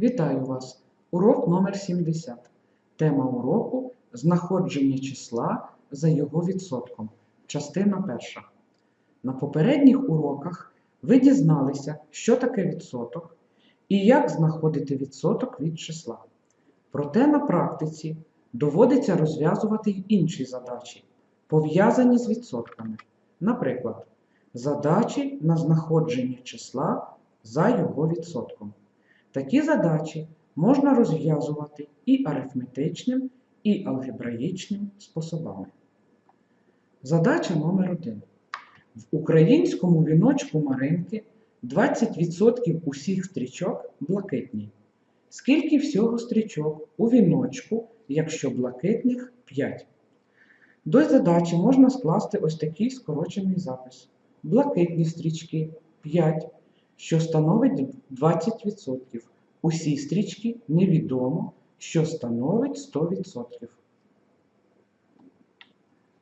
Вітаю вас! Урок номер 70. Тема уроку знаходження числа за його відсотком. Частина перша. На попередніх уроках ви дізналися, що таке відсоток і як знаходити відсоток від числа. Проте на практиці доводиться розв'язувати й інші задачі, пов'язані з відсотками. Наприклад, задачі на знаходження числа за його відсотком. Такі задачі можна розв'язувати і арифметичним, і алгебраїчним способами. Задача номер 1 В українському віночку Маринки 20% усіх стрічок блакитні. Скільки всього стрічок у віночку, якщо блакитних 5? До задачі можна скласти ось такий скорочений запис. Блакитні стрічки 5, що становить 20%. Усі стрічки невідомо, що становить 100%.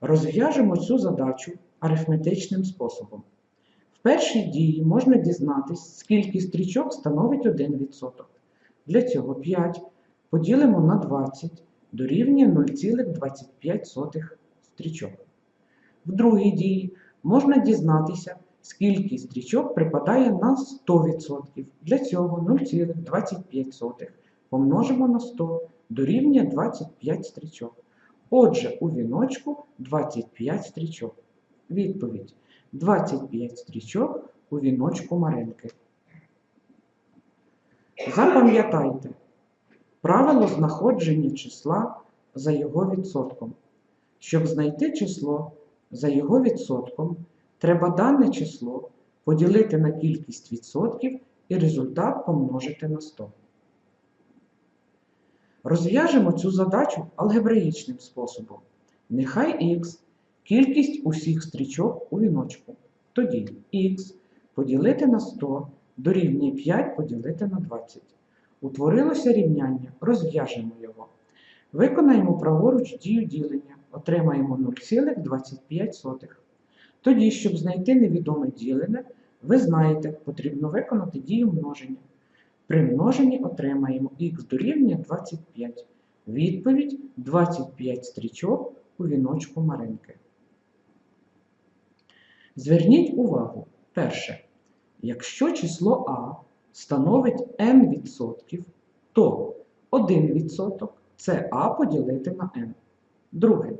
Розв'яжемо цю задачу арифметичним способом. В першій дії можна дізнатись, скільки стрічок становить 1%. Для цього 5 поділимо на 20 дорівнює 0,25 стрічок. В другій дії можна дізнатися, скільки стрічок припадає на 100%. Для цього 0,25 помножимо на 100 дорівнює 25 стрічок. Отже, у віночку 25 стрічок. Відповідь: 25 стрічок у віночку Маринки. Запам'ятайте правило знаходження числа за його відсотком. Щоб знайти число за його відсотком, треба дане число поділити на кількість відсотків і результат помножити на 100. Розв'яжемо цю задачу алгебраїчним способом. Нехай х кількість усіх стрічок у віночку. Тоді х поділити на 100 дорівнює 5 поділити на 20. Утворилося рівняння, розв'яжемо його. Виконаємо праворуч дію ділення, отримаємо 0,25. Тоді, щоб знайти невідоме ділене, ви знаєте, потрібно виконати дію множення. При множенні отримаємо х дорівнює 25. Відповідь 25 стрічок у віночку Маринки. Зверніть увагу, перше, якщо число А становить n відсотків, то 1 відсоток це А поділити на n. Друге,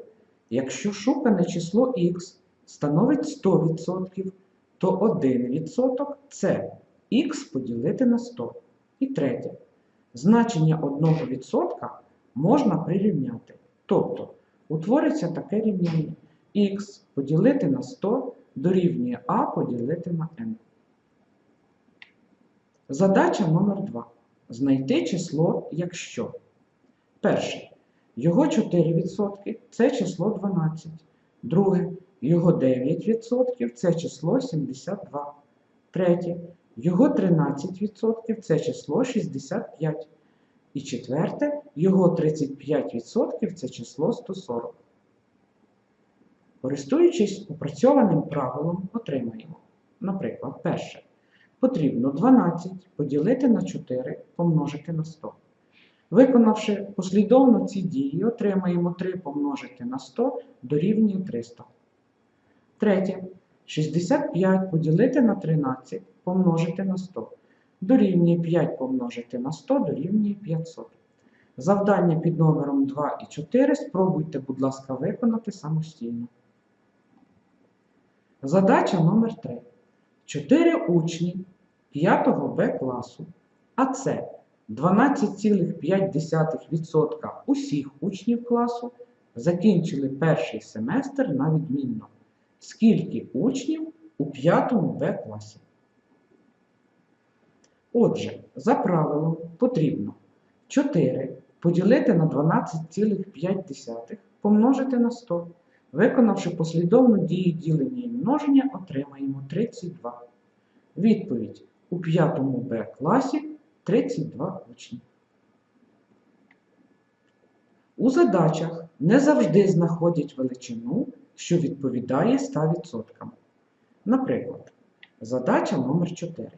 якщо шукане число х становить 100%, то 1% це х поділити на 100. І третє. Значення 1% можна прирівняти. Тобто утвориться таке рівняння х поділити на 100 дорівнює а поділити на n. Задача номер 2. Знайти число, якщо. Перше. Його 4% це число 12. Друге. Його 9% це число 72. Третє. Його 13% це число 65. І четверте, його 35% це число 140. Користуючись опрацьованим правилом, отримаємо. Наприклад, перше. Потрібно 12 поділити на 4 помножити на 100. Виконавши послідовно ці дії, отримаємо 3 помножити на 100 дорівнює 300. Третє. 65 поділити на 13 помножити на 100. Дорівнює 5 помножити на 100 дорівнює 500. Завдання під номером 2 і 4 спробуйте, будь ласка, виконати самостійно. Задача номер 3. 4 учні 5 Б класу, а це 12,5% усіх учнів класу закінчили перший семестр на відмінно. Скільки учнів у 5 Б класі? Отже, за правилом потрібно 4 поділити на 12,5 помножити на 100. Виконавши послідовну дію ділення і множення, отримаємо 32. Відповідь у 5 Б класі 32 учні. У задачах не завжди знаходять величину, що відповідає 100%. Наприклад, задача номер 4.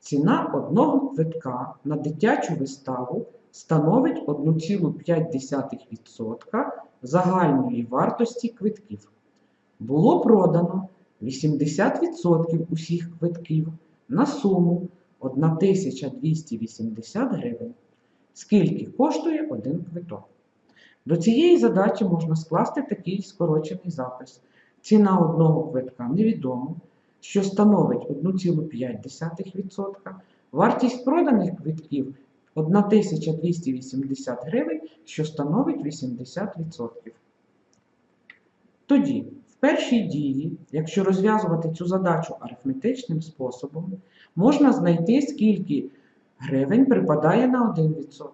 Ціна одного квитка на дитячу виставу становить 1,5% загальної вартості квитків. Було продано 80% усіх квитків на суму 1280 гривень. Скільки коштує один квиток? До цієї задачі можна скласти такий скорочений запис. Ціна одного квитка невідома, що становить 1,5%. Вартість проданих квитків 1280 гривень, що становить 80%. Тоді, в першій дії, якщо розв'язувати цю задачу арифметичним способом, можна знайти, скільки гривень припадає на 1%.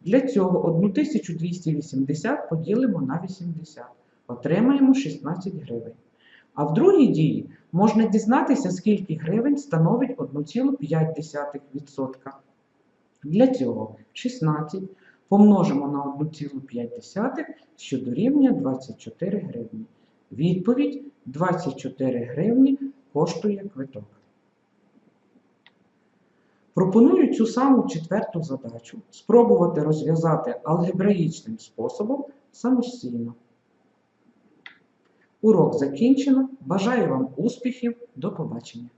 Для цього 1280 поділимо на 80. Отримаємо 16 гривень. А в другій дії можна дізнатися, скільки гривень становить 1,5%. Для цього 16 помножимо на 1,5, що дорівнює 24 гривні. Відповідь 24 гривні коштує квиток. Пропоную цю саму четверту задачу спробувати розв'язати алгебраїчним способом самостійно. Урок закінчено. Бажаю вам успіхів. До побачення!